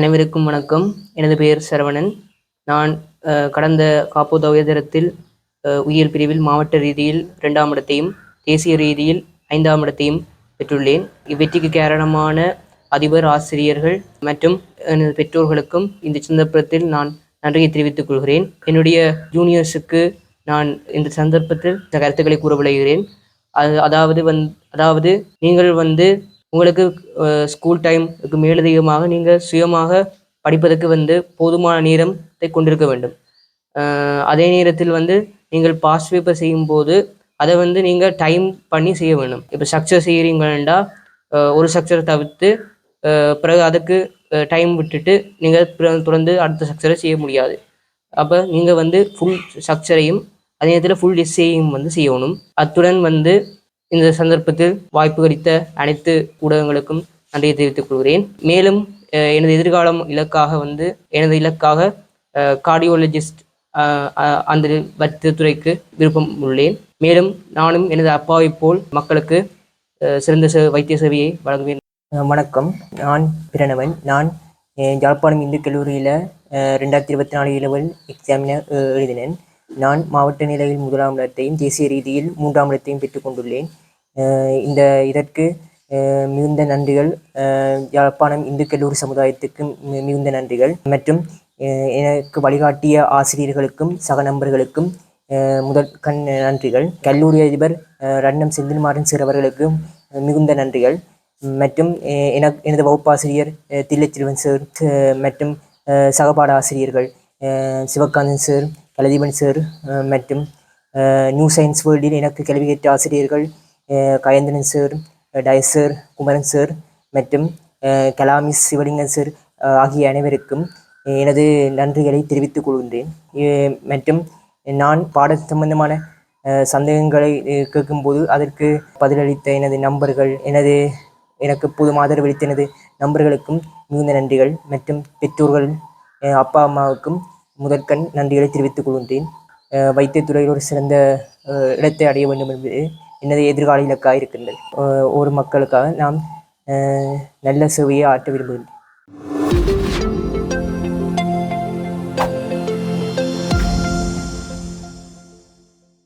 அனைவருக்கும் வணக்கம். எனது பெயர் சரவணன். நான் கடந்த காப்போத தரத்தில் உயிர் பிரிவில் மாவட்ட ரீதியில் இரண்டாம் இடத்தையும் தேசிய ரீதியில் ஐந்தாம் இடத்தையும் பெற்றுள்ளேன். இவ்வெற்றிக்கு காரணமான அதிபர் ஆசிரியர்கள் மற்றும் எனது பெற்றோர்களுக்கும் இந்த சந்தர்ப்பத்தில் நான் நன்றியை தெரிவித்துக் கொள்கிறேன். என்னுடைய ஜூனியர்ஸுக்கு நான் இந்த சந்தர்ப்பத்தில் இந்த கருத்துக்களை கூற விளைகிறேன் அது அதாவது வந் அதாவது நீங்கள் வந்து உங்களுக்கு ஸ்கூல் டைமுக்கு மேலதிகமாக நீங்கள் சுயமாக படிப்பதற்கு வந்து போதுமான நேரத்தை கொண்டிருக்க வேண்டும். அதே நேரத்தில் வந்து நீங்கள் பாஸ் பேப்பர் செய்யும்போது அதை வந்து நீங்கள் டைம் பண்ணி செய்ய வேண்டும். இப்போ ஸ்ட்ரக்சர் செய்கிறீங்கன்னா ஒரு ஸ்ட்ரக்சரை தவிர்த்து பிறகு அதுக்கு டைம் விட்டுட்டு நீங்கள் தொடர்ந்து அடுத்த ஸ்ட்ரக்சரை செய்ய முடியாது. அப்போ நீங்கள் வந்து ஃபுல் ஸ்ட்ரக்சரையும் அதே நேரத்தில் ஃபுல் எஸ்ஏயும் வந்து செய்யணும். அத்துடன் வந்து இந்த சந்தர்ப்பத்தில் வாய்ப்பு கிடைத்த அனைத்து ஊடகங்களுக்கும் நன்றியை தெரிவித்துக் கொள்கிறேன். மேலும் எனது எதிர்காலம் இலக்காக வந்து எனது இலக்காக கார்டியோலஜிஸ்ட் அந்த மருத்துவத்துறைக்கு விருப்பம் உள்ளேன். மேலும் நானும் எனது அப்பாவைப் போல் மக்களுக்கு சிறந்த சே- வைத்திய சேவையை வழங்குவேன். வணக்கம். நான் பிரணவன் நான் அஹ், யாழ்ப்பாணம் இந்து கல்லூரியில் ரெண்டாயிரத்தி இருபத்தி நாலு இலவல் எக்ஸாமினை எழுதினேன். நான் மாவட்ட நிலையில் முதலாம் இடத்தையும் தேசிய ரீதியில் மூன்றாம் இடத்தையும் பெற்றுக்கொண்டுள்ளேன் இந்த இதற்கு மிகுந்த நன்றிகள். யாழ்ப்பாணம் இந்து கல்லூரி சமுதாயத்துக்கும் மிகுந்த நன்றிகள். மற்றும் எனக்கு வழிகாட்டிய ஆசிரியர்களுக்கும் சக நண்பர்களுக்கும் முதல் கண் நன்றிகள். கல்லூரி அதிபர் ரன்னம் செந்தில்மாறன் சிறு அவர்களுக்கும் மிகுந்த நன்றிகள். மற்றும் எனக்கு எனது வகுப்பாசிரியர் தில்லச்சிறுவன் சார் மற்றும் சகபாட ஆசிரியர்கள் சிவகாந்தன் சார் கலதீபன் சார் மற்றும் நியூ சயின்ஸ் வேர்ல்டில் எனக்கு கல்வி ஆசிரியர்கள் கயந்திரன் சார் அஹ், சார் குமரன் சார் மற்றும் கலாமிஸ் சிவலிங்கன் சார் ஆகிய அனைவருக்கும் எனது நன்றிகளை தெரிவித்துக் கொள்கின்றேன் மற்றும் நான் பாட சம்பந்தமான சந்தேகங்களை கேட்கும்போது அதற்கு பதிலளித்த எனது நண்பர்கள் எனது எனக்கு எப்போதும் ஆதரவளித்த எனது நண்பர்களுக்கும் மிகுந்த நன்றிகள் மற்றும் பெற்றோர்கள் அப்பா அம்மாவுக்கும் முதற்கண் நன்றிகளை தெரிவித்துக் கொள்கின்றேன் வைத்தியத்துறையில் ஒரு சிறந்த இடத்தை அடைய வேண்டும் என்பது எனது எதிர்கால இலக்காக இருக்கின்றது. ஒரு மக்களுக்காக நாம் நல்ல சேவையை ஆற்ற விரும்புகின்றேன்